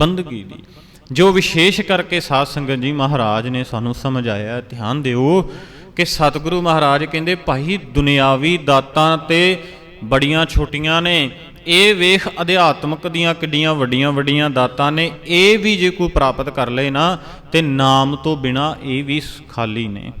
ਬੰਦਗੀ ਦੀ, ਜੋ ਵਿਸ਼ੇਸ਼ ਕਰਕੇ ਸਾਧ ਸੰਗਤ ਜੀ ਮਹਾਰਾਜ ਨੇ ਸਾਨੂੰ ਸਮਝਾਇਆ, ਧਿਆਨ ਦਿਓ ਕਿ ਸਤਿਗੁਰੂ ਮਹਾਰਾਜ ਕਹਿੰਦੇ, ਭਾਈ ਦੁਨਿਆਵੀ ਦਾਤਾਂ ਤੇ ਬੜੀਆਂ ਛੋਟੀਆਂ ਨੇ, ਇਹ ਵੇਖ ਅਧਿਆਤਮਕ ਦੀਆਂ ਕਿੱਡੀਆਂ ਵੱਡੀਆਂ ਵੱਡੀਆਂ ਦਾਤਾਂ ਨੇ, ਇਹ ਵੀ ਜੇ ਕੋਈ ਪ੍ਰਾਪਤ ਕਰ ਲਏ ਨਾ, ਤੇ ਨਾਮ ਤੋਂ ਬਿਨਾ ਇਹ ਵੀ ਖਾਲੀ ਨੇ।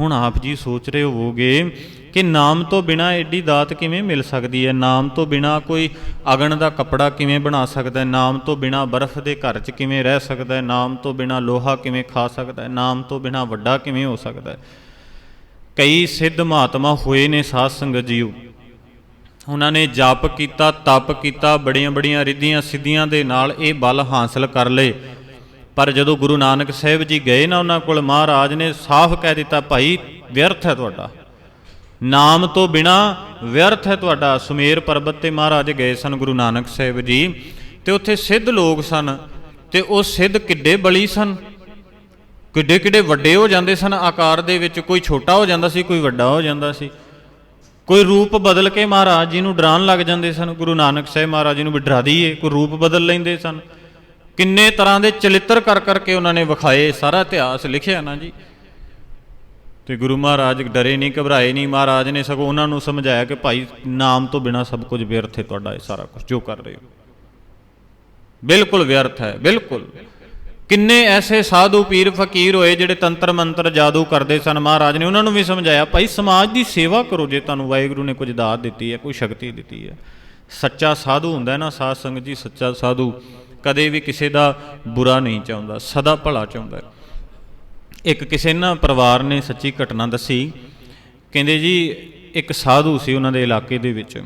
ਹੁਣ ਆਪ ਜੀ ਸੋਚ ਰਹੇ ਹੋਵੋਗੇ ਕਿ ਨਾਮ ਤੋਂ ਬਿਨਾ ਐਡੀ ਦਾਤ ਕਿਵੇਂ ਮਿਲ ਸਕਦੀ ਹੈ? ਨਾਮ ਤੋਂ ਬਿਨਾ ਕੋਈ ਅਗਨ ਦਾ ਕੱਪੜਾ ਕਿਵੇਂ ਬਣਾ ਸਕਦਾ ਹੈ? ਨਾਮ ਤੋਂ ਬਿਨਾ ਬਰਫ਼ ਦੇ ਘਰ 'ਚ ਕਿਵੇਂ ਰਹਿ ਸਕਦਾ ਹੈ? ਨਾਮ ਤੋਂ ਬਿਨਾ ਲੋਹਾ ਕਿਵੇਂ ਖਾ ਸਕਦਾ ਹੈ? ਨਾਮ ਤੋਂ ਬਿਨਾ ਵੱਡਾ ਕਿਵੇਂ ਹੋ ਸਕਦਾ ਹੈ? ਕਈ ਸਿੱਧ ਮਹਾਤਮਾ ਹੋਏ ਨੇ ਸਾਧ ਸੰਗਤ ਜੀਓ। ਉਹਨਾਂ ਨੇ ਜਪ ਕੀਤਾ, ਤਪ ਕੀਤਾ, ਬੜੀਆਂ ਬੜੀਆਂ ਰਿੱਧੀਆਂ ਸਿੱਧੀਆਂ ਦੇ ਨਾਲ ਇਹ ਬਲ ਹਾਸਲ ਕਰ ਲਏ। ਪਰ ਜਦੋਂ ਗੁਰੂ ਨਾਨਕ ਸਾਹਿਬ ਜੀ ਗਏ ਨਾ ਉਹਨਾਂ ਕੋਲ, ਮਹਾਰਾਜ ਨੇ ਸਾਫ਼ ਕਹਿ ਦਿੱਤਾ, ਭਾਈ ਵਿਅਰਥ ਹੈ ਤੁਹਾਡਾ। ਨਾਮ ਤੋਂ ਬਿਨਾ ਵਿਅਰਥ ਹੈ ਤੁਹਾਡਾ। ਸੁਮੇਰ ਪਰਬਤ ਤੇ ਮਹਾਰਾਜ ਗਏ ਸਨ ਗੁਰੂ ਨਾਨਕ ਸਾਹਿਬ ਜੀ ਤੇ ਉੱਥੇ ਸਿੱਧ ਲੋਕ ਸਨ ਤੇ ਉਹ ਸਿੱਧ ਕਿੱਡੇ ਬਲੀ ਸਨ। ਕਿੱਡੇ ਕਿੱਡੇ ਵੱਡੇ ਹੋ ਜਾਂਦੇ ਸਨ। ਆਕਾਰ ਦੇ ਵਿੱਚ ਕੋਈ ਛੋਟਾ ਹੋ ਜਾਂਦਾ ਸੀ, ਕੋਈ ਵੱਡਾ ਹੋ ਜਾਂਦਾ ਸੀ। ਕੋਈ ਰੂਪ ਬਦਲ ਕੇ ਮਹਾਰਾਜ ਜੀ ਨੂੰ ਡਰਾਉਣ ਲੱਗ ਜਾਂਦੇ ਸਨ। ਗੁਰੂ ਨਾਨਕ ਸਾਹਿਬ ਮਹਾਰਾਜ ਜੀ ਨੂੰ ਵੀ ਡਰਾ ਦਈਏ, ਕੋਈ ਰੂਪ ਬਦਲ ਲੈਂਦੇ ਸਨ। ਕਿੰਨੇ ਤਰ੍ਹਾਂ ਦੇ ਚਲਿੱਤਰ ਕਰ ਕਰਕੇ ਉਹਨਾਂ ਨੇ ਵਿਖਾਏ, ਸਾਰਾ ਇਤਿਹਾਸ ਲਿਖਿਆ ਨਾ ਜੀ। ਤੇ ਗੁਰੂ ਮਹਾਰਾਜ ਡਰੇ ਨਹੀਂ, ਘਬਰਾਏ ਨਹੀਂ, ਮਹਾਰਾਜ ਨੇ ਸਗੋਂ ਉਹਨਾਂ ਨੂੰ ਸਮਝਾਇਆ ਕਿ ਭਾਈ ਨਾਮ ਤੋਂ ਬਿਨਾ ਸਭ ਕੁਝ ਵਿਅਰਥ ਹੈ ਤੁਹਾਡਾ, ਇਹ ਸਾਰਾ ਕੁਝ ਜੋ ਕਰ ਰਹੇ ਹੋ। ਬਿਲਕੁਲ ਵਿਅਰਥ ਹੈ, ਬਿਲਕੁਲ। ਕਿੰਨੇ ਐਸੇ ਸਾਧੂ ਪੀਰ ਫਕੀਰ ਹੋਏ ਜਿਹੜੇ ਤੰਤਰ ਮੰਤਰ ਜਾਦੂ ਕਰਦੇ ਸਨ, ਮਹਾਰਾਜ ਨੇ ਉਹਨਾਂ ਨੂੰ ਵੀ ਸਮਝਾਇਆ, ਭਾਈ ਸਮਾਜ ਦੀ ਸੇਵਾ ਕਰੋ ਜੇ ਤੁਹਾਨੂੰ ਵਾਹਿਗੁਰੂ ਨੇ ਕੁਝ ਦਾਤ ਦਿੱਤੀ ਹੈ, ਕੋਈ ਸ਼ਕਤੀ ਦਿੱਤੀ ਹੈ। ਸੱਚਾ ਸਾਧੂ ਹੁੰਦਾ ਨਾ, ਸਾਧ ਸੰਗਤ ਜੀ, ਸੱਚਾ ਸਾਧੂ ਕਦੇ ਵੀ ਕਿਸੇ ਦਾ ਬੁਰਾ ਨਹੀਂ ਚਾਹੁੰਦਾ, ਸਦਾ ਭਲਾ ਚਾਹੁੰਦਾ ਇੱਕ ਕਿਸੇ ਨਾ ਪਰਿਵਾਰ ਨੇ ਸੱਚੀ ਘਟਨਾ ਦੱਸੀ। ਕਹਿੰਦੇ ਜੀ, ਇੱਕ ਸਾਧੂ ਸੀ ਉਹਨਾਂ ਦੇ ਇਲਾਕੇ ਦੇ ਵਿੱਚ।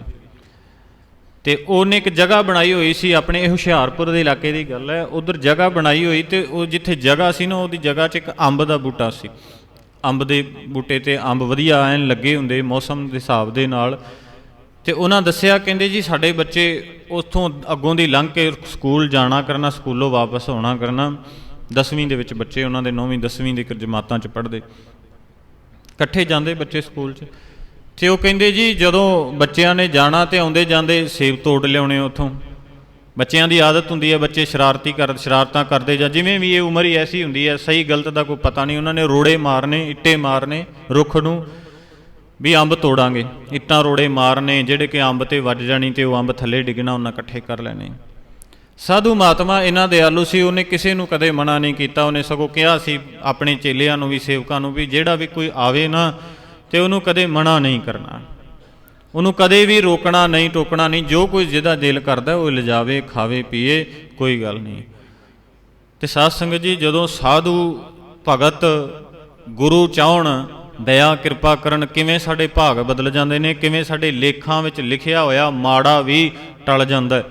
ਤੇ ਉਹਨੇ ਇੱਕ ਜਗ੍ਹਾ ਬਣਾਈ ਹੋਈ ਸੀ, ਆਪਣੇ ਇਹ ਹੁਸ਼ਿਆਰਪੁਰ ਦੇ ਇਲਾਕੇ ਦੀ ਗੱਲ ਹੈ। ਉਧਰ ਜਗ੍ਹਾ ਬਣਾਈ ਹੋਈ ਤੇ ਉਹ ਜਿੱਥੇ ਜਗ੍ਹਾ ਸੀ ਨਾ, ਉਹਦੀ ਜਗ੍ਹਾ 'ਚ ਇੱਕ ਅੰਬ ਦਾ ਬੂਟਾ ਸੀ। ਅੰਬ ਦੇ ਬੂਟੇ ਤੇ ਅੰਬ ਵਧੀਆ ਐਨ ਲੱਗੇ ਹੁੰਦੇ ਮੌਸਮ ਦੇ ਹਿਸਾਬ ਦੇ ਨਾਲ। ਤੇ ਉਹਨਾਂ ਦੱਸਿਆ, ਕਹਿੰਦੇ ਜੀ, ਸਾਡੇ ਬੱਚੇ ਉੱਥੋਂ ਅੱਗੋਂ ਦੀ ਲੰਘ ਕੇ ਸਕੂਲ ਜਾਣਾ ਕਰਨਾ, ਸਕੂਲੋਂ ਵਾਪਸ ਆਉਣਾ ਕਰਨਾ। 10ਵੀਂ ਦੇ ਵਿੱਚ ਬੱਚੇ ਉਹਨਾਂ ਦੇ 9ਵੀਂ 10ਵੀਂ ਦੇ ਜਮਾਤਾਂ 'ਚ ਪੜ੍ਹਦੇ। ਇਕੱਠੇ ਜਾਂਦੇ ਬੱਚੇ ਸਕੂਲ 'ਚ। ਤੇ ਉਹ ਕਹਿੰਦੇ ਜੀ, ਜਦੋਂ ਬੱਚਿਆਂ ਨੇ ਜਾਣਾ ਤੇ ਆਉਂਦੇ ਜਾਂਦੇ ਸੇਬ ਤੋੜ ਲਿਆਉਣੇ ਉੱਥੋਂ। ਬੱਚਿਆਂ ਦੀ ਆਦਤ ਹੁੰਦੀ ਹੈ, ਬੱਚੇ ਸ਼ਰਾਰਤੀ ਕਰ, ਸ਼ਰਾਰਤਾਂ ਕਰਦੇ ਜਾਂ ਜਿਵੇਂ ਵੀ ਇਹ ਉਮਰ ਹੀ ਐਸੀ ਹੁੰਦੀ ਹੈ, ਸਹੀ ਗਲਤ ਦਾ ਕੋਈ ਪਤਾ ਨਹੀਂ, ਉਹਨਾਂ ਨੇ ਰੋੜੇ ਮਾਰਨੇ, ਇੱਟੇ ਮਾਰਨੇ, ਰੁੱਖ ਨੂੰ ਵੀ ਅੰਬ ਤੋੜਾਂਗੇ। ਇੱਟਾਂ, ਰੋੜੇ ਮਾਰਨੇ, ਜਿਹੜੇ ਕਿ ਅੰਬ ਤੇ ਵੱਜ ਜਾਣੀ ਤੇ ਉਹ ਅੰਬ ਥੱਲੇ ਡਿੱਗਣਾ, ਉਹਨਾਂ ਇਕੱਠੇ ਕਰ ਲੈਣੇ। ਸਾਧੂ ਮਹਾਤਮਾ ਇਹਨਾਂ ਦੇ ਆਲੂ ਸੀ, ਉਹਨੇ ਕਿਸੇ ਨੂੰ ਕਦੇ ਮਨਾ ਨਹੀਂ ਕੀਤਾ। ਉਹਨੇ ਸਗੋਂ ਕਿਹਾ ਸੀ ਆਪਣੇ ਚੇਲਿਆਂ ਨੂੰ ਵੀ, ਸੇਵਕਾਂ ਨੂੰ ਵੀ, ਜਿਹੜਾ ਵੀ ਕੋਈ ਆਵੇ ਨਾ, ਤੇ ਉਹਨੂੰ ਕਦੇ ਮਨਾ ਨਹੀਂ ਕਰਨਾ। ਉਹਨੂੰ ਕਦੇ ਵੀ ਰੋਕਣਾ ਨਹੀਂ, ਟੋਕਣਾ ਨਹੀਂ, ਜੋ ਕੋਈ ਜਿਹਦਾ ਦਿਲ ਕਰਦਾ, ਉਹ ਲਿਜਾਵੇ, ਖਾਵੇ, ਪੀਏ, ਕੋਈ ਗੱਲ ਨਹੀਂ। ਤੇ ਸਾਧ ਸੰਗਤ ਜੀ, ਜਦੋਂ ਸਾਧੂ ਭਗਤ ਗੁਰੂ ਚਾਹਣ, ਦਇਆ, ਕਿਰਪਾ ਕਰਨ, ਕਿਵੇਂ ਸਾਡੇ ਭਾਗ ਬਦਲ ਜਾਂਦੇ ਨੇ, ਕਿਵੇਂ ਸਾਡੇ ਲੇਖਾਂ ਵਿੱਚ ਲਿਖਿਆ ਹੋਇਆ ਮਾੜਾ ਵੀ ਟਲ ਜਾਂਦਾ ਹੈ।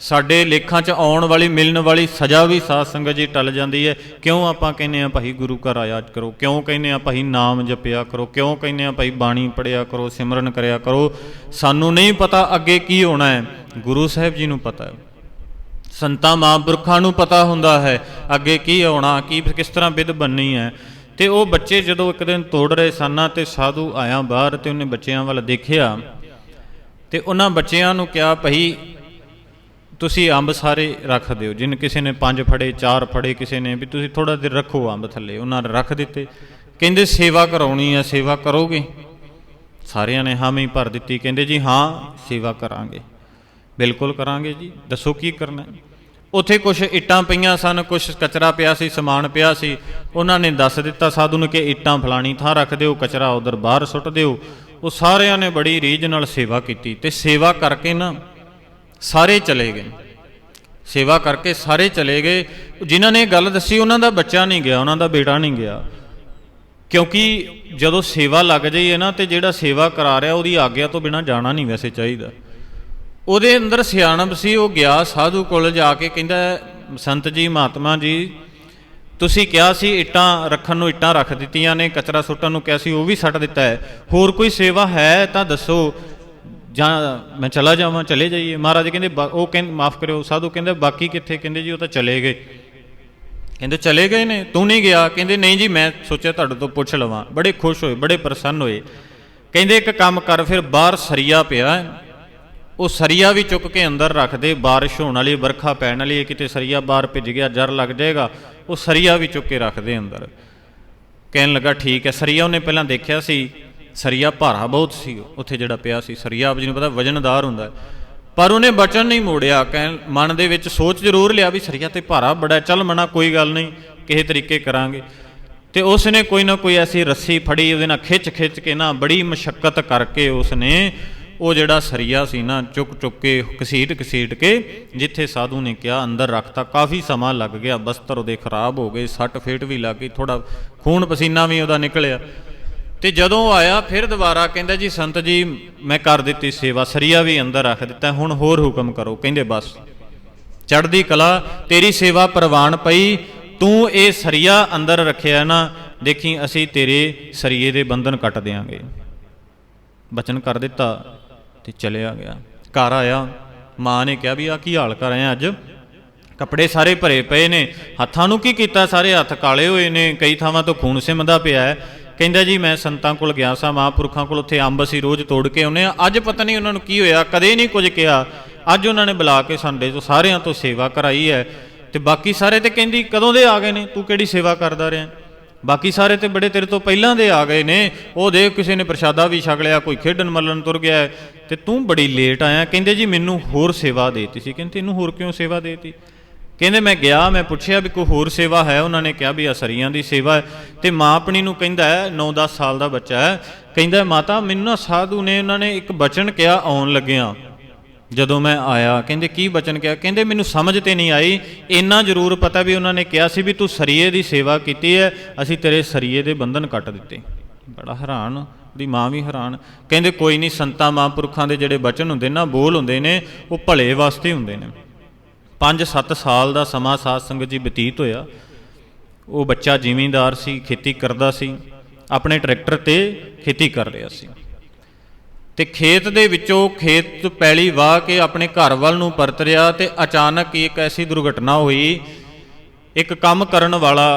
ਸਾਡੇ ਲੇਖਾਂ 'ਚ ਆਉਣ ਵਾਲੀ, ਮਿਲਣ ਵਾਲੀ ਸਜ਼ਾ ਵੀ ਸਾਧ ਸੰਗਤ ਜੀ ਟਲ ਜਾਂਦੀ ਹੈ। ਕਿਉਂ ਆਪਾਂ ਕਹਿੰਦੇ ਆ ਭਾਈ ਗੁਰੂ ਘਰ ਆਇਆ ਕਰੋ? ਕਿਉਂ ਕਹਿੰਦੇ ਆ ਭਾਈ ਨਾਮ ਜਪਿਆ ਕਰੋ? ਕਿਉਂ ਕਹਿੰਦੇ ਆ ਭਾਈ ਬਾਣੀ ਪੜਿਆ ਕਰੋ, ਸਿਮਰਨ ਕਰਿਆ ਕਰੋ? ਸਾਨੂੰ ਨਹੀਂ ਪਤਾ ਅੱਗੇ ਕੀ ਹੋਣਾ ਹੈ। ਗੁਰੂ ਸਾਹਿਬ ਜੀ ਨੂੰ ਪਤਾ ਹੈ। ਸੰਤਾਂ, ਮਹਾਂਪੁਰਖਾਂ ਨੂੰ ਪਤਾ ਹੁੰਦਾ ਹੈ ਅੱਗੇ ਕੀ ਆਉਣਾ, ਕੀ ਕਿਸ ਤਰ੍ਹਾਂ ਵਿਧ ਬੰਨੀ ਹੈ। ਤੇ ਉਹ ਬੱਚੇ ਜਦੋਂ ਇੱਕ ਦਿਨ ਤੋੜ ਰਹੇ ਸਨ ਤੇ ਸਾਧੂ ਆਇਆ ਬਾਹਰ ਤੇ ਉਹਨੇ ਬੱਚਿਆਂ ਵੱਲ ਦੇਖਿਆ। ਤੇ ਉਹਨਾਂ ਬੱਚਿਆਂ ਨੂੰ ਕਿਹਾ, ਭਈ ਤੁਸੀਂ ਅੰਬ ਸਾਰੇ ਰੱਖ ਦਿਓ, ਜਿਨ ਕਿਸੇ ਨੇ ਪੰਜ ਫੜੇ, ਚਾਰ ਫੜੇ, ਕਿਸੇ ਨੇ ਵੀ ਤੁਸੀਂ ਥੋੜਾ ਦੇਰ ਰੱਖੋ ਅੰਬ ਥੱਲੇ, ਉਹਨਾਂ ਨੇ ਰੱਖ ਦਿੱਤੇ। ਕਹਿੰਦੇ, ਸੇਵਾ ਕਰਾਉਣੀ ਆ, ਸੇਵਾ ਕਰੋਗੇ? ਸਾਰਿਆਂ ਨੇ ਹਾਮੀ ਭਰ ਦਿੱਤੀ, ਕਹਿੰਦੇ ਜੀ, ਹਾਂ, ਸੇਵਾ ਕਰਾਂਗੇ। ਬਿਲਕੁਲ ਕਰਾਂਗੇ ਜੀ, ਦੱਸੋ ਕੀ ਕਰਨਾ ਹੈ? ਉੱਥੇ ਕੁਝ ਇੱਟਾਂ ਪਈਆਂ ਸਨ ਕੁਝ ਕਚਰਾ ਪਿਆ ਸੀ, ਸਮਾਨ ਪਿਆ ਸੀ। ਉਹਨਾਂ ਨੇ ਦੱਸ ਦਿੱਤਾ, ਸਾਧੂ ਨੂੰ ਕਿ ਇੱਟਾਂ ਫਲਾਣੀ ਥਾਂ ਰੱਖ ਦਿਓ, ਕਚਰਾ ਉਧਰ ਬਾਹਰ ਸੁੱਟ ਦਿਓ। ਉਹ ਸਾਰਿਆਂ ਨੇ ਬੜੀ ਰੀਝ ਨਾਲ ਸੇਵਾ ਕੀਤੀ ਤੇ ਸੇਵਾ ਕਰਕੇ ਨਾ ਸਾਰੇ ਚਲੇ ਗਏ। ਸੇਵਾ ਕਰਕੇ ਸਾਰੇ ਚਲੇ ਗਏ। ਜਿਨ੍ਹਾਂ ਨੇ ਗੱਲ ਦੱਸੀ, ਉਹਨਾਂ ਦਾ ਬੱਚਾ ਨਹੀਂ ਗਿਆ, ਉਹਨਾਂ ਦਾ ਬੇਟਾ ਨਹੀਂ ਗਿਆ। ਕਿਉਂਕਿ ਜਦੋਂ ਸੇਵਾ ਲੱਗ ਜਾਈਏ ਨਾ, ਤੇ ਜਿਹੜਾ ਸੇਵਾ ਕਰਾ ਰਿਹਾ, ਉਹਦੀ ਆਗਿਆ ਤੋਂ ਬਿਨਾ ਜਾਣਾ ਨਹੀਂ ਵੈਸੇ ਚਾਹੀਦਾ। ਉਹਦੇ ਅੰਦਰ ਸਿਆਣਪ ਸੀ, ਉਹ ਗਿਆ ਸਾਧੂ ਕੋਲ ਜਾ ਕੇ, ਕਹਿੰਦਾ, ਸੰਤ ਜੀ, ਮਹਾਤਮਾ ਜੀ, ਤੁਸੀਂ ਕਿਹਾ ਸੀ ਇੱਟਾਂ ਰੱਖਣ ਨੂੰ ਇੱਟਾਂ ਰੱਖ ਦਿੱਤੀਆਂ ਨੇ, ਕਚਰਾ ਸੁੱਟਣ ਨੂੰ ਕਿਹਾ ਸੀ, ਉਹ ਵੀ ਸੱਟ ਦਿੱਤਾ ਹੈ। ਹੋਰ ਕੋਈ ਸੇਵਾ ਹੈ ਤਾਂ ਦੱਸੋ ਜਾਂ ਮੈਂ ਚਲਾ ਜਾਵਾਂ, ਚਲੇ ਜਾਈਏ। ਮਹਾਰਾਜ ਕਹਿੰਦੇ, ਬਾ- ਉਹ ਕਹਿੰਦੇ, ਮਾਫ ਕਰਿਓ, ਸਾਧੂ ਕਹਿੰਦੇ, ਬਾਕੀ ਕਿੱਥੇ? ਕਹਿੰਦੇ ਜੀ, ਉਹ ਤਾਂ ਚਲੇ ਗਏ। ਕਹਿੰਦੇ, ਚਲੇ ਗਏ ਨੇ, ਤੂੰ ਨਹੀਂ ਗਿਆ। ਕਹਿੰਦੇ, ਨਹੀਂ ਜੀ, ਮੈਂ ਸੋਚਿਆ ਤੁਹਾਡੇ ਤੋਂ ਪੁੱਛ ਲਵਾਂ। ਬੜੇ ਖੁਸ਼ ਹੋਏ, ਬੜੇ ਪ੍ਰਸੰਨ ਹੋਏ। ਕਹਿੰਦੇ, ਇੱਕ ਕੰਮ ਕਰ, ਫਿਰ ਬਾਹਰ ਸਰੀਆ ਪਿਆ। ਉਹ ਸਰੀਆ ਵੀ ਚੁੱਕ ਕੇ ਅੰਦਰ ਰੱਖਦੇ ਬਾਰਿਸ਼ ਹੋਣ ਵਾਲੀ, ਵਰਖਾ ਪੈਣ ਵਾਲੀ ਕਿਤੇ ਸਰੀਆ ਬਾਹਰ ਭਿੱਜ ਗਿਆ, ਜਰ ਲੱਗ ਜਾਏਗਾ। ਉਹ ਸਰੀਆ ਵੀ ਚੁੱਕ ਕੇ ਰੱਖਦੇ ਅੰਦਰ। ਕਹਿਣ ਲੱਗਾ, ਠੀਕ ਹੈ। ਸਰੀਆ ਉਹਨੇ ਪਹਿਲਾਂ ਦੇਖਿਆ ਸੀ। ਸਰੀਆ ਭਾਰਾ ਬਹੁਤ ਸੀ, ਉੱਥੇ ਜਿਹੜਾ ਪਿਆ ਸੀ। ਸਰੀਆ ਆਪ ਜੀ ਨੂੰ ਪਤਾ, ਵਜਨਦਾਰ ਹੁੰਦਾ ਪਰ ਉਹਨੇ ਬਚਨ ਨਹੀਂ ਮੋੜਿਆ, ਕਹਿਣ, ਮਨ ਦੇ ਵਿੱਚ ਸੋਚ ਜ਼ਰੂਰ ਲਿਆ ਵੀ ਸਰੀਆ ਤੇ ਭਾਰਾ ਬੜਾ ਚੱਲ ਮਨਾ, ਕੋਈ ਗੱਲ ਨਹੀਂ, ਕਿਸੇ ਤਰੀਕੇ ਕਰਾਂਗੇ। ਤੇ ਉਸ ਨੇ ਕੋਈ ਨਾ ਕੋਈ ਐਸੀ ਰੱਸੀ ਫੜੀ, ਉਹਦੇ ਨਾਲ ਖਿੱਚ ਖਿੱਚ ਕੇ ਨਾ ਬੜੀ ਮਸ਼ਕਤ ਕਰਕੇ ਉਸ ਨੇ ਉਹ ਜਿਹੜਾ ਸਰੀਆ ਸੀ ਨਾ, ਚੁੱਕ ਚੁੱਕ ਕੇ, ਘਸੀਟ ਘਸੀਟ ਕੇ, ਜਿੱਥੇ ਸਾਧੂ ਨੇ ਕਿਹਾ, ਅੰਦਰ ਰੱਖਤਾ। ਕਾਫੀ ਸਮਾਂ ਲੱਗ ਗਿਆ, ਬਸਤਰ ਉਹਦੇ ਖਰਾਬ ਹੋ ਗਏ, ਸੱਟ ਫੇਟ ਵੀ ਲੱਗ ਗਈ ਥੋੜਾ ਖੂਨ ਪਸੀਨਾ ਵੀ ਉਹਦਾ ਨਿਕਲਿਆ। ਤੇ ਜਦੋਂ ਆਇਆ, ਫਿਰ ਦੁਬਾਰਾ ਕਹਿੰਦਾ, ਜੀ ਸੰਤ ਜੀ, ਮੈਂ ਕਰ ਦਿੱਤੀ ਸੇਵਾ, ਸਰੀਆ ਵੀ ਅੰਦਰ ਰੱਖ ਦਿੱਤਾ, ਹੁਣ ਹੋਰ ਹੁਕਮ ਕਰੋ। ਕਹਿੰਦੇ, ਬਸ, ਚੜ੍ਹਦੀ ਕਲਾ, ਤੇਰੀ ਸੇਵਾ ਪ੍ਰਵਾਨ ਪਈ, ਤੂੰ ਇਹ ਸਰੀਆ ਅੰਦਰ ਰੱਖਿਆ ਨਾ, ਦੇਖੀ ਅਸੀਂ ਤੇਰੇ ਸਰੀਏ ਦੇ ਬੰਧਨ ਕੱਟ ਦੇਾਂਗੇ ਬਚਨ ਕਰ ਦਿੱਤਾ ਤੇ ਚਲਿਆ ਗਿਆ। ਘਰ ਆਇਆ, ਮਾਂ ਨੇ ਕਿਹਾ ਵੀ ਆ ਕੀ ਹਾਲ ਕਰ ਆਇਆ ਅੱਜ? ਕੱਪੜੇ ਸਾਰੇ ਭਰੇ ਪਏ ਨੇ, ਹੱਥਾਂ ਨੂੰ ਕੀ ਕੀਤਾ? ਸਾਰੇ ਹੱਥ ਕਾਲੇ ਹੋਏ ਨੇ, ਕਈ ਥਾਵਾਂ ਤੋਂ ਖੂਨ ਸਿਮਦਾ ਪਿਆ ਹੈ। ਕਹਿੰਦਾ ਜੀ ਮੈਂ ਸੰਤਾਂ ਕੋਲ ਗਿਆ ਸਾਂ ਮਹਾਂਪੁਰਖਾਂ ਕੋਲ ਉੱਥੇ ਅੰਬ ਅਸੀਂ ਰੋਜ਼ ਤੋੜ ਕੇ ਆਉਨੇ ਆ ਅੱਜ ਪਤਾ ਨਹੀਂ ਉਹਨਾਂ ਨੂੰ ਕੀ ਹੋਇਆ ਕਦੇ ਨਹੀਂ ਕੁਝ ਕਿਹਾ। ਅੱਜ ਉਹਨਾਂ ਨੇ ਬੁਲਾ ਕੇ ਸਾਡੇ ਤੋਂ ਸਾਰਿਆਂ ਤੋਂ ਸੇਵਾ ਕਰਾਈ ਹੈ। ਤੇ ਬਾਕੀ ਸਾਰੇ ਤੇ ਕਹਿੰਦੀ ਕਦੋਂ ਦੇ ਆ ਗਏ ਨੇ? ਤੂੰ ਕਿਹੜੀ ਸੇਵਾ ਕਰਦਾ ਰਿਹਾ? ਬਾਕੀ ਸਾਰੇ ਤੇ ਬੜੇ ਤੇਰੇ ਤੋਂ ਪਹਿਲਾਂ ਦੇ ਆ ਗਏ ਨੇ। ਉਹ ਦੇਖ ਕਿਸੇ ਨੇ ਪ੍ਰਸ਼ਾਦਾ ਵੀ ਛਕ ਲਿਆ ਕੋਈ ਖੇਡਣ ਮੱਲਣ ਤੁਰ ਗਿਆ ਹੈ, ਤੇ ਤੂੰ ਬੜੀ ਲੇਟ ਆਇਆ। ਕਹਿੰਦੇ ਜੀ ਮੈਨੂੰ ਹੋਰ ਸੇਵਾ ਦੇਤੀ ਸੀ। ਕਹਿੰਦੇ ਇਹਨੂੰ ਹੋਰ ਕਿਉਂ ਸੇਵਾ ਦੇਤੀ? ਕਹਿੰਦੇ ਮੈਂ ਗਿਆ, ਮੈਂ ਪੁੱਛਿਆ ਵੀ ਕੋਈ ਹੋਰ ਸੇਵਾ ਹੈ? ਉਹਨਾਂ ਨੇ ਕਿਹਾ ਵੀ ਅਸਰੀਆਂ ਦੀ ਸੇਵਾ ਹੈ। ਤੇ ਮਾਂ ਆਪਣੀ ਨੂੰ ਕਹਿੰਦਾ ਹੈ 9-10 ਸਾਲ ਦਾ ਬੱਚਾ ਹੈ, ਕਹਿੰਦਾ ਮਾਤਾ, ਮੈਨੂੰ ਨਾ ਸਾਧੂ ਨੇ ਉਹਨਾਂ ਨੇ ਇੱਕ ਬਚਨ ਕਿਹਾ ਆਉਣ ਲੱਗਿਆ। ਜਦੋਂ ਮੈਂ ਆਇਆ, ਕਹਿੰਦੇ, ਕੀ ਬਚਨ ਕਿਹਾ? ਕਹਿੰਦੇ, ਮੈਨੂੰ ਸਮਝ ਤੇ ਨਹੀਂ ਆਈ। ਇੰਨਾ ਜ਼ਰੂਰ ਪਤਾ ਵੀ ਉਹਨਾਂ ਨੇ ਕਿਹਾ ਸੀ ਵੀ ਤੂੰ ਸਰੀਏ ਦੀ ਸੇਵਾ ਕੀਤੀ ਹੈ, ਅਸੀਂ ਤੇਰੇ ਸਰੀਏ ਦੇ ਬੰਧਨ ਕੱਟ ਦਿੱਤੇ। ਬੜਾ ਹੈਰਾਨ, ਉਹਦੀ ਮਾਂ ਵੀ ਹੈਰਾਨ। ਕਹਿੰਦੇ, ਕੋਈ ਨਹੀਂ, ਸੰਤਾਂ, ਮਹਾਂਪੁਰਖਾਂ ਦੇ ਜਿਹੜੇ ਬਚਨ ਹੁੰਦੇ ਨਾ, ਬੋਲ ਹੁੰਦੇ ਨੇ, ਉਹ ਭਲੇ ਵਾਸਤੇ ਹੁੰਦੇ ਨੇ। 5-7 ਸਾਲ ਦਾ ਸਮਾਂ ਸਾਧ ਸੰਗਤ ਜੀ ਬਤੀਤ ਹੋਇਆ। ਉਹ ਬੱਚਾ ਜ਼ਿਮੀਂਦਾਰ ਸੀ, ਖੇਤੀ ਕਰਦਾ ਸੀ, ਆਪਣੇ ਟਰੈਕਟਰ ਤੇ ਖੇਤੀ ਕਰ ਰਿਹਾ ਸੀ। ਤੇ ਖੇਤ ਦੇ ਵਿੱਚੋਂ ਖੇਤ ਪੈਲੀ ਵਾਹ ਕੇ ਆਪਣੇ ਘਰ ਵੱਲ ਨੂੰ ਪਰਤ ਰਿਹਾ ਤੇ ਅਚਾਨਕ ਇੱਕ ਐਸੀ ਦੁਰਘਟਨਾ ਹੋਈ। ਇੱਕ ਕੰਮ ਕਰਨ ਵਾਲਾ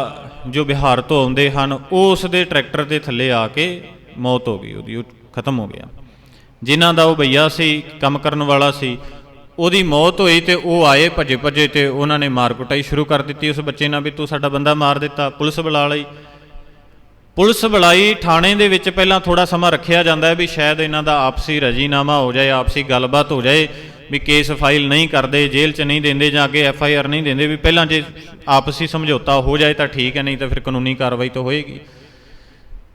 ਜੋ ਬਿਹਾਰ ਤੋਂ ਆਉਂਦੇ ਹਨ, ਉਹ ਉਸ ਦੇ ਟਰੈਕਟਰ ਦੇ ਥੱਲੇ ਆ ਕੇ ਮੌਤ ਹੋ ਗਈ, ਉਹਦੀ ਉਹ ਖਤਮ ਹੋ ਗਿਆ। ਜਿਨ੍ਹਾਂ ਦਾ ਉਹ ਭਈਆ ਸੀ, ਕੰਮ ਕਰਨ ਵਾਲਾ ਸੀ ਉਹਦੀ ਮੌਤ ਹੋਈ ਤੇ ਉਹ ਆਏ ਭੱਜੇ ਭੱਜੇ ਤੇ ਉਹਨਾਂ ਨੇ ਮਾਰ ਕੁਟਾਈ ਸ਼ੁਰੂ ਕਰ ਦਿੱਤੀ। ਉਸ ਬੱਚੇ ਨਾਲ ਵੀ ਤੂੰ ਸਾਡਾ ਬੰਦਾ ਮਾਰ ਦਿੱਤਾ। ਪੁਲਿਸ ਬੁਲਾ ਲਈ। ਪੁਲਿਸ ਬੁਲਾਈ। ਥਾਣੇ ਦੇ ਵਿੱਚ ਪਹਿਲਾਂ ਥੋੜਾ ਸਮਾਂ ਰੱਖਿਆ ਜਾਂਦਾ ਹੈ ਵੀ ਸ਼ਾਇਦ ਇਹਨਾਂ ਦਾ ਆਪਸੀ ਰਜੀਨਾਮਾ ਹੋ ਜਾਏ, ਆਪਸੀ ਗੱਲਬਾਤ ਹੋ ਜਾਏ, ਵੀ ਕੇਸ ਫਾਈਲ ਨਹੀਂ ਕਰਦੇ, ਜੇਲ੍ਹ 'ਚ ਨਹੀਂ ਦਿੰਦੇ ਜਾਂ ਅੱਗੇ ਐਫ ਆਈ ਆਰ ਨਹੀਂ ਦਿੰਦੇ, ਵੀ ਪਹਿਲਾਂ ਜੇ ਆਪਸੀ ਸਮਝੌਤਾ ਹੋ ਜਾਏ ਤਾਂ ਠੀਕ ਹੈ, ਨਹੀਂ ਤਾਂ ਫਿਰ ਕਾਨੂੰਨੀ ਕਾਰਵਾਈ ਤਾਂ ਹੋਏਗੀ।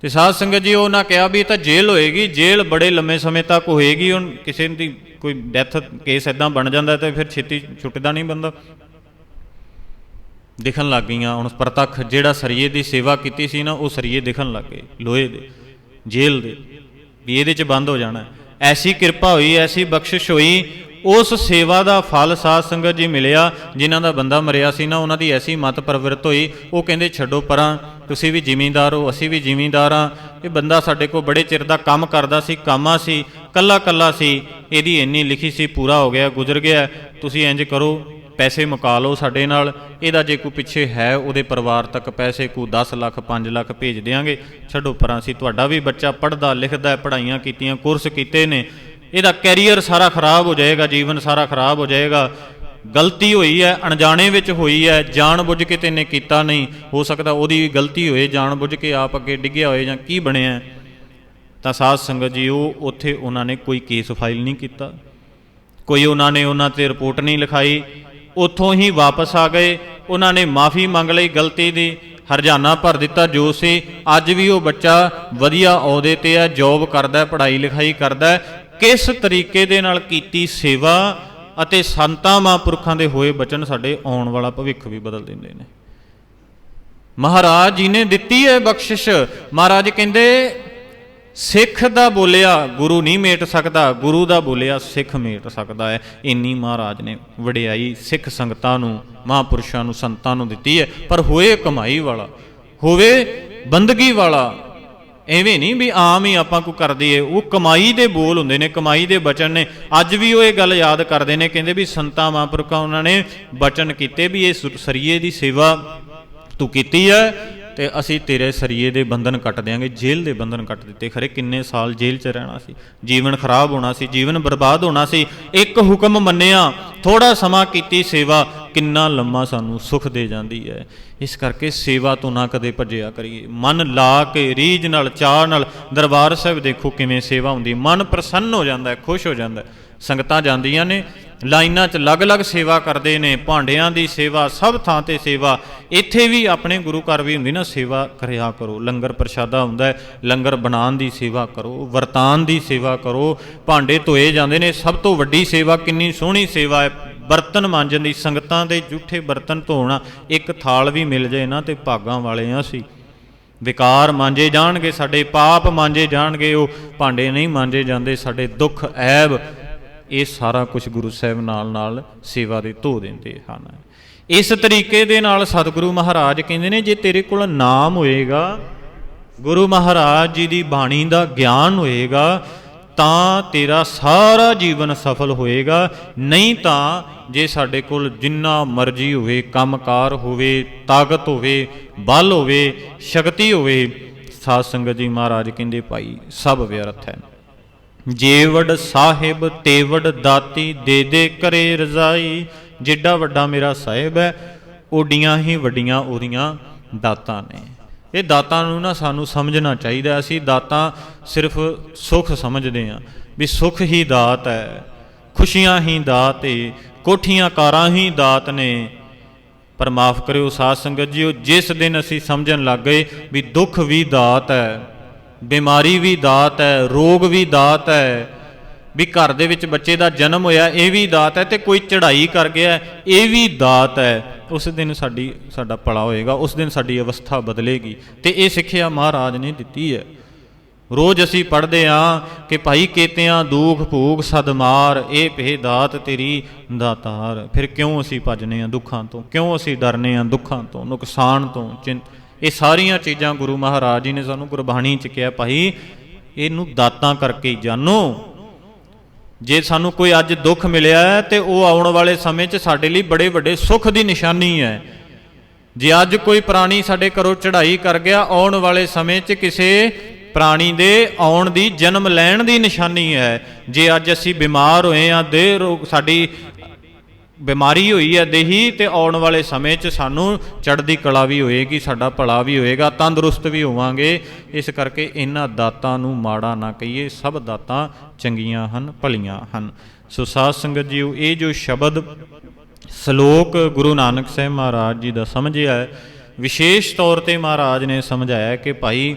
ਤੇ ਸਾਧ ਸੰਗਤ ਜੀ, ਉਹਨਾਂ ਕਿਹਾ ਵੀ ਇਹ ਤਾਂ ਜੇਲ੍ਹ ਹੋਏਗੀ, ਜੇਲ੍ਹ ਬੜੇ ਲੰਮੇ ਸਮੇਂ ਤੱਕ ਹੋਏਗੀ, ਹੁਣ ਕਿਸੇ ਦੀ ਕੋਈ ਡੈਥ ਕੇਸ ਇਦਾਂ ਬਣ ਜਾਂਦਾ ਤੇ ਫਿਰ ਛੇਤੀ ਛੁੱਟਦਾ ਨਹੀਂ ਬੰਦਾ। ਦਿਖਣ ਲੱਗ ਗਈਆਂ, ਹੁਣ ਪ੍ਰਤੱਖ ਜਿਹੜਾ ਸਰੀਏ ਦੀ ਸੇਵਾ ਕੀਤੀ ਸੀ ਨਾ, ਉਹ ਸਰੀਏ ਦਿਖਣ ਲੱਗ ਗਏ, ਲੋਹੇ ਦੇ, ਜੇਲ੍ਹ ਦੇ, ਵੀ ਇਹਦੇ ਚ ਬੰਦ ਹੋ ਜਾਣਾ। ਐਸੀ ਕਿਰਪਾ ਹੋਈ, ਐਸੀ ਬਖਸ਼ਿਸ਼ ਹੋਈ ਉਸ ਸੇਵਾ ਦਾ ਫਲ ਸਾਧ ਸੰਗਤ ਜੀ ਮਿਲਿਆ, ਜਿਨ੍ਹਾਂ ਦਾ ਬੰਦਾ ਮਰਿਆ ਸੀ ਨਾ, ਉਹਨਾਂ ਦੀ ਐਸੀ ਮਤ ਪਰਵਰਤ ਹੋਈ। ਉਹ ਕਹਿੰਦੇ, ਛੱਡੋ ਪਰਾਂ, ਤੁਸੀਂ ਵੀ ਜ਼ਿਮੀਂਦਾਰ ਹੋ, ਅਸੀਂ ਵੀ ਜ਼ਿਮੀਂਦਾਰ ਹਾਂ। ਇਹ ਬੰਦਾ ਸਾਡੇ ਕੋਲ ਬੜੇ ਚਿਰ ਦਾ ਕੰਮ ਕਰਦਾ ਸੀ, ਕਾਮਾ ਸੀ, ਕੱਲਾ ਕੱਲਾ ਸੀ। ਇਹਦੀ ਇੰਨੀ ਲਿਖੀ ਸੀ, ਪੂਰਾ ਹੋ ਗਿਆ, ਗੁਜ਼ਰ ਗਿਆ। ਤੁਸੀਂ ਇੰਜ ਕਰੋ, ਪੈਸੇ ਮੁਕਾ ਲਓ ਸਾਡੇ ਨਾਲ। ਇਹਦਾ ਜੇ ਕੋਈ ਪਿੱਛੇ ਹੈ, ਉਹਦੇ ਪਰਿਵਾਰ ਤੱਕ ਪੈਸੇ ਕੋ 10 ਲੱਖ 5 ਲੱਖ ਭੇਜ ਦਿਆਂਗੇ। ਛੱਡੋ ਪਰਾਂ ਸੀ ਤੁਹਾਡਾ ਵੀ ਬੱਚਾ ਪੜਦਾ ਲਿਖਦਾ, ਪੜ੍ਹਾਈਆਂ ਕੀਤੀਆਂ ਕੋਰਸ ਕੀਤੇ ਨੇ। ਇਹਦਾ ਕੈਰੀਅਰ ਸਾਰਾ ਖਰਾਬ ਹੋ ਜਾਏਗਾ, ਜੀਵਨ ਸਾਰਾ ਖਰਾਬ ਹੋ ਜਾਏਗਾ। ਗਲਤੀ ਹੋਈ ਹੈ, ਅਣਜਾਣੇ ਵਿੱਚ ਹੋਈ ਹੈ ਜਾਣ ਬੁੱਝ ਕੇ ਤੈਨੇ ਕੀਤਾ ਨਹੀਂ। ਹੋ ਸਕਦਾ ਉਹਦੀ ਗਲਤੀ ਹੋਏ ਜਾਣ ਬੁੱਝ ਕੇ ਆਪ ਅੱਗੇ ਡਿੱਗਿਆ ਹੋਏ ਜਾਂ ਕੀ ਬਣਿਆ। ਤਾਂ ਸਾਧ ਸੰਗਤ ਜੀ ਉਹ ਉੱਥੇ ਉਹਨਾਂ ਨੇ ਕੋਈ ਕੇਸ ਫਾਈਲ ਨਹੀਂ ਕੀਤਾ। ਕੋਈ ਉਹਨਾਂ ਨੇ ਉਹਨਾਂ ਤੇ ਰਿਪੋਰਟ ਨਹੀਂ ਲਿਖਾਈ। ਉੱਥੋਂ ਹੀ ਵਾਪਸ ਆ ਗਏ। ਉਹਨਾਂ ਨੇ ਮਾਫੀ ਮੰਗ ਲਈ ਗਲਤੀ ਦੀ। ਹਰਜਾਨਾ ਭਰ ਦਿੱਤਾ, ਜੋ ਸੀ। ਅੱਜ ਵੀ ਉਹ ਬੱਚਾ ਵਧੀਆ ਅਹੁਦੇ ਤੇ ਹੈ ਜੌਬ ਕਰਦਾ ਪੜ੍ਹਾਈ ਲਿਖਾਈ ਕਰਦਾ ਕਿਸ ਤਰੀਕੇ ਦੇ ਨਾਲ ਕੀਤੀ ਸੇਵਾ ਅਤੇ ਸੰਤਾਂ ਮਹਾਂਪੁਰਖਾਂ ਦੇ ਹੋਏ ਬਚਨ ਸਾਡੇ ਆਉਣ ਵਾਲਾ ਭਵਿੱਖ ਵੀ ਬਦਲ ਦਿੰਦੇ ਨੇ। ਮਹਾਰਾਜ ਜੀ ਨੇ ਦਿੱਤੀ ਹੈ ਬਖਸ਼ਿਸ਼। ਮਹਾਰਾਜ ਕਹਿੰਦੇ, ਸਿੱਖ ਦਾ ਬੋਲਿਆ ਗੁਰੂ ਨਹੀਂ ਮੇਟ ਸਕਦਾ, ਗੁਰੂ ਦਾ ਬੋਲਿਆ ਸਿੱਖ ਮੇਟ ਸਕਦਾ ਹੈ। ਇੰਨੀ ਮਹਾਰਾਜ ਨੇ ਵਡਿਆਈ ਸਿੱਖ ਸੰਗਤਾਂ ਨੂੰ, ਮਹਾਂਪੁਰਸ਼ਾਂ ਨੂੰ, ਸੰਤਾਂ ਨੂੰ ਦਿੱਤੀ ਹੈ। ਪਰ ਹੋਏ ਕਮਾਈ ਵਾਲਾ, ਹੋਵੇ ਬੰਦਗੀ ਵਾਲਾ ਐਵੇਂ ਨਹੀਂ ਵੀ ਆਮ ਹੀ ਆਪਾਂ ਕੋ ਕਰਦੇ ਦਈਏ ਉਹ ਕਮਾਈ ਦੇ ਬੋਲ ਹੁੰਦੇ ਨੇ, ਕਮਾਈ ਦੇ ਬਚਨ ਨੇ। ਅੱਜ ਵੀ ਉਹ ਇਹ ਗੱਲ ਯਾਦ ਕਰਦੇ ਨੇ, ਕਹਿੰਦੇ ਵੀ ਸੰਤਾਂ, ਮਹਾਂਪੁਰਖਾਂ, ਉਹਨਾਂ ਨੇ ਬਚਨ ਕੀਤੇ ਵੀ ਇਹ ਸਰੀਏ ਦੀ ਸੇਵਾ ਤੂੰ ਕੀਤੀ ਹੈ ਤੇ ਅਸੀਂ ਤੇਰੇ ਸਰੀਏ ਦੇ ਬੰਧਨ ਕੱਟ ਦਿਆਂਗੇ, ਜੇਲ੍ਹ ਦੇ ਬੰਧਨ ਕੱਟ ਦਿੱਤੇ। ਖਰੇ ਕਿੰਨੇ ਸਾਲ ਜੇਲ੍ਹ 'ਚ ਰਹਿਣਾ ਸੀ? ਜੀਵਨ ਖਰਾਬ ਹੋਣਾ ਸੀ, ਜੀਵਨ ਬਰਬਾਦ ਹੋਣਾ ਸੀ। ਇੱਕ ਹੁਕਮ ਮੰਨਿਆ ਥੋੜਾ ਸਮਾਂ ਕੀਤੀ ਸੇਵਾ, ਕਿੰਨਾ ਲੰਮਾ ਸਾਨੂੰ ਸੁਖ ਦੇ ਜਾਂਦੀ ਹੈ ਇਸ ਕਰਕੇ ਸੇਵਾ ਤੋਂ ਨਾ ਕਦੇ ਭੱਜਿਆ ਕਰੀਏ। ਮਨ ਲਾ ਕੇ, ਰੀਝ ਨਾਲ ਚਾਹ ਨਾਲ ਦਰਬਾਰ ਸਾਹਿਬ ਦੇਖੋ ਕਿਵੇਂ ਸੇਵਾ ਹੁੰਦੀ। ਮਨ ਪ੍ਰਸੰਨ ਹੋ ਜਾਂਦਾ ਹੈ ਖੁਸ਼ ਹੋ ਜਾਂਦਾ। ਹੈ ਸੰਗਤਾਂ ਜਾਂਦੀਆਂ ਨੇ ਲਾਈਨਾਂ 'ਚ ਅਲੱਗ-ਅਲੱਗ ਸੇਵਾ ਕਰਦੇ ਨੇ, ਭਾਂਡਿਆਂ ਦੀ ਸੇਵਾ, ਸਭ ਥਾਂ ਤੇ ਸੇਵਾ। ਇੱਥੇ ਵੀ ਆਪਣੇ ਗੁਰੂ ਘਰ ਵੀ ਹੁੰਦੀ ਨਾ, ਸੇਵਾ ਕਰਿਆ ਕਰੋ। ਲੰਗਰ ਪ੍ਰਸ਼ਾਦਾ ਹੁੰਦਾ ਲੰਗਰ ਬਣਾਉਣ ਦੀ ਸੇਵਾ ਕਰੋ ਵਰਤਾਨ ਦੀ ਸੇਵਾ ਕਰੋ। ਭਾਂਡੇ ਧੋਏ ਜਾਂਦੇ ਨੇ, ਸਭ ਤੋਂ ਵੱਡੀ ਸੇਵਾ, ਕਿੰਨੀ ਸੋਹਣੀ ਸੇਵਾ ਹੈ। ਬਰਤਨ ਮਾਂਜਣ ਦੀ, ਸੰਗਤਾਂ ਦੇ ਝੂਠੇ ਬਰਤਨ ਧੋਣਾ, ਇੱਕ ਥਾਲ ਵੀ ਮਿਲ ਜਾਏ ਨਾ ਤੇ ਭਾਗਾਂ ਵਾਲੇ ਆ ਅਸੀਂ ਵਿਕਾਰ ਮਾਂਜੇ ਜਾਣਗੇ, ਸਾਡੇ ਪਾਪ ਮਾਂਜੇ ਜਾਣਗੇ, ਉਹ ਭਾਂਡੇ ਨਹੀਂ ਮਾਂਜੇ ਜਾਂਦੇ, ਸਾਡੇ ਦੁੱਖ ਐਬ ਇਹ ਸਾਰਾ ਕੁਝ ਗੁਰੂ ਸਾਹਿਬ ਨਾਲ ਨਾਲ ਸੇਵਾ ਦੇ ਧੋ ਦਿੰਦੇ ਹਨ। ਇਸ ਤਰੀਕੇ ਦੇ ਨਾਲ ਸਤਿਗੁਰੂ ਮਹਾਰਾਜ ਕਹਿੰਦੇ ਨੇ, ਜੇ ਤੇਰੇ ਕੋਲ ਨਾਮ ਹੋਏਗਾ, ਗੁਰੂ ਮਹਾਰਾਜ ਜੀ ਦੀ ਬਾਣੀ ਦਾ ਗਿਆਨ ਹੋਏਗਾ, ਤਾਂ ਤੇਰਾ ਸਾਰਾ ਜੀਵਨ ਸਫਲ ਹੋਏਗਾ। ਨਹੀਂ ਤਾਂ ਜੇ ਸਾਡੇ ਕੋਲ ਜਿੰਨਾ ਮਰਜ਼ੀ ਹੋਵੇ, ਕੰਮਕਾਰ ਹੋਵੇ, ਤਾਕਤ ਹੋਵੇ, ਬਲ ਹੋਵੇ, ਸ਼ਕਤੀ ਹੋਵੇ, ਸਾਧ ਸੰਗਤ ਜੀ ਮਹਾਰਾਜ ਕਹਿੰਦੇ, ਭਾਈ, ਸਭ ਵਿਅਰਥ ਹੈ। ਜੇਵੜ ਸਾਹਿਬ ਤੇਵੜ ਦਾਤੀ ਦੇ ਦੇ ਕਰੇ ਰਜ਼ਾਈ, ਜਿੱਡਾ ਵੱਡਾ ਮੇਰਾ ਸਾਹਿਬ ਹੈ, ਓਡੀਆਂ ਹੀ ਵੱਡੀਆਂ ਉਹਦੀਆਂ ਦਾਤਾਂ ਨੇ। ਇਹ ਦਾਤਾਂ ਨੂੰ ਨਾ ਸਾਨੂੰ ਸਮਝਣਾ ਚਾਹੀਦਾ ਅਸੀਂ ਦਾਤਾਂ ਸਿਰਫ ਸੁੱਖ ਸਮਝਦੇ ਹਾਂ, ਵੀ ਸੁੱਖ ਹੀ ਦਾਤ ਹੈ, ਖੁਸ਼ੀਆਂ ਹੀ ਦਾਤ ਏ, ਕੋਠੀਆਂ ਕਾਰਾਂ ਹੀ ਦਾਤ ਨੇ। ਪਰ ਮਾਫ ਕਰਿਓ ਸਾਧ ਸੰਗਤ ਜੀਓ ਜਿਸ ਦਿਨ ਅਸੀਂ ਸਮਝਣ ਲੱਗ ਗਏ ਵੀ ਦੁੱਖ ਵੀ ਦਾਤ ਹੈ ਬਿਮਾਰੀ ਵੀ ਦਾਤ ਹੈ, ਰੋਗ ਵੀ ਦਾਤ ਹੈ। ਵੀ ਘਰ ਦੇ ਵਿੱਚ ਬੱਚੇ ਦਾ ਜਨਮ ਹੋਇਆ, ਇਹ ਵੀ ਦਾਤ ਹੈ ਤੇ ਕੋਈ ਚੜ੍ਹਾਈ ਕਰ ਗਿਆ, ਇਹ ਵੀ ਦਾਤ ਹੈ। ਉਸ ਦਿਨ ਸਾਡੀ, ਸਾਡਾ ਭਲਾ ਹੋਏਗਾ, ਉਸ ਦਿਨ ਸਾਡੀ ਅਵਸਥਾ ਬਦਲੇਗੀ ਤੇ ਇਹ ਸਿੱਖਿਆ ਮਹਾਰਾਜ ਨੇ ਦਿੱਤੀ ਹੈ। ਰੋਜ਼ ਅਸੀਂ ਪੜ੍ਹਦੇ ਆਂ ਕਿ ਭਾਈ ਕੇਤਿਆਂ ਦੂਖ ਭੂਖ ਸਦਮਾਰ ਇਹ ਭੇ ਦਾਤ ਤੇਰੀ ਦਾਤਾਰ। ਫਿਰ ਕਿਉਂ ਅਸੀਂ ਭਜਨੇ ਆਂ ਦੁੱਖਾਂ ਤੋਂ, ਕਿਉਂ ਅਸੀਂ ਡਰਨੇ ਆਂ ਦੁੱਖਾਂ ਤੋਂ, ਨੁਕਸਾਨ ਤੋਂ ਚਿੰਤ ਇਹ ਸਾਰੀਆਂ ਚੀਜ਼ਾਂ ਗੁਰੂ ਮਹਾਰਾਜ ਜੀ ਨੇ ਸਾਨੂੰ ਗੁਰਬਾਣੀ ਚ ਕਿਹਾ, ਭਾਈ, ਇਹਨੂੰ ਦਾਤਾਂ ਕਰਕੇ ਜਾਣੋ। ਜੇ ਸਾਨੂੰ ਕੋਈ ਅੱਜ ਦੁੱਖ ਮਿਲਿਆ ਹੈ, ਤੇ ਉਹ ਆਉਣ ਵਾਲੇ ਸਮੇਂ 'ਚ ਸਾਡੇ ਲਈ ਬੜੇ ਵੱਡੇ ਸੁੱਖ ਦੀ ਨਿਸ਼ਾਨੀ ਹੈ। ਜੇ ਅੱਜ ਕੋਈ ਪ੍ਰਾਣੀ ਸਾਡੇ ਘਰੋਂ ਚੜ੍ਹਾਈ ਕਰ ਗਿਆ, ਆਉਣ ਵਾਲੇ ਸਮੇਂ 'ਚ ਕਿਸੇ ਪ੍ਰਾਣੀ ਦੇ ਆਉਣ ਦੀ, ਜਨਮ ਲੈਣ ਦੀ ਨਿਸ਼ਾਨੀ ਹੈ। ਜੇ ਅੱਜ ਅਸੀਂ ਬਿਮਾਰ ਹੋਏ ਆ ਦੇਹ ਰੋਗ ਸਾਡੀ ਬਿਮਾਰੀ ਹੋਈ ਹੈ ਦੇਹੀ ਤੇ ਆਉਣ ਵਾਲੇ ਸਮੇਂ 'ਚ ਸਾਨੂੰ ਚੜ੍ਹਦੀ ਕਲਾ ਵੀ ਹੋਏਗੀ, ਸਾਡਾ ਭਲਾ ਵੀ ਹੋਏਗਾ, ਤੰਦਰੁਸਤ ਵੀ ਹੋਵਾਂਗੇ। ਇਸ ਕਰਕੇ ਇਹਨਾਂ ਦਾਤਾਂ ਨੂੰ ਮਾੜਾ ਨਾ ਕਹੀਏ, ਸਭ ਦਾਤਾਂ ਚੰਗੀਆਂ ਹਨ, ਭਲੀਆਂ ਹਨ। ਸੋ ਸਾਧ ਸੰਗਤ ਜੀਓ, ਇਹ ਜੋ ਸ਼ਬਦ ਸ਼ਲੋਕ ਗੁਰੂ ਨਾਨਕ ਸਾਹਿਬ ਮਹਾਰਾਜ ਜੀ ਦਾ ਸਮਝਿਆ ਵਿਸ਼ੇਸ਼ ਤੌਰ ਤੇ ਮਹਾਰਾਜ ਨੇ ਸਮਝਾਇਆ ਕਿ ਭਾਈ,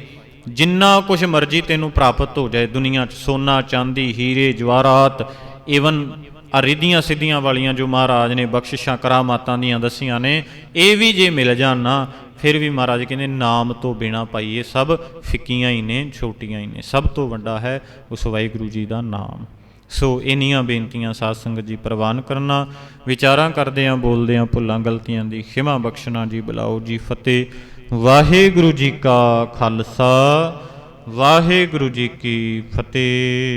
ਜਿੰਨਾ ਕੁਝ ਮਰਜ਼ੀ ਤੈਨੂੰ ਪ੍ਰਾਪਤ ਹੋ ਜਾਏ ਦੁਨੀਆ 'ਚ, ਸੋਨਾ, ਚਾਂਦੀ, ਹੀਰੇ, ਜਵਾਹਰਾਤ ਈਵਨ ਆ ਰਿੱਧੀਆਂ ਸਿੱਧੀਆਂ ਵਾਲੀਆਂ ਜੋ ਮਹਾਰਾਜ ਨੇ ਬਖਸ਼ਿਸ਼ਾਂ ਕਰਾਮਾਤਾਂ ਦੀਆਂ ਦਸੀਆਂ ਨੇ, ਇਹ ਵੀ ਜੇ ਮਿਲ ਜਾਣ ਨਾ, ਫਿਰ ਵੀ ਮਹਾਰਾਜ ਕਹਿੰਦੇ ਨਾਮ ਤੋਂ ਬਿਨਾ ਭਾਈ ਇਹ ਸਭ ਫਿੱਕੀਆਂ ਹੀ ਨੇ, ਛੋਟੀਆਂ ਹੀ ਨੇ, ਸਭ ਤੋਂ ਵੱਡਾ ਹੈ ਉਸ ਵਾਹਿਗੁਰੂ ਜੀ ਦਾ ਨਾਮ। ਸੋ ਇਨੀਆਂ ਬੇਨਤੀਆਂ ਸਾਧ ਸੰਗਤ ਜੀ ਪ੍ਰਵਾਨ ਕਰਨਾ, ਵਿਚਾਰਾਂ ਕਰਦੇ ਆਂ ਬੋਲਦੇ ਆਂ ਭੁੱਲਾਂ, ਗਲਤੀਆਂ ਦੀ ਖਿਮਾ ਬਖਸ਼ਣਾ ਜੀ, ਬੁਲਾਓ ਜੀ ਫਤਿਹ। ਵਾਹਿਗੁਰੂ ਜੀ ਕਾ ਖਾਲਸਾ, ਵਾਹਿਗੁਰੂ ਜੀ ਕੀ ਫਤਿਹ।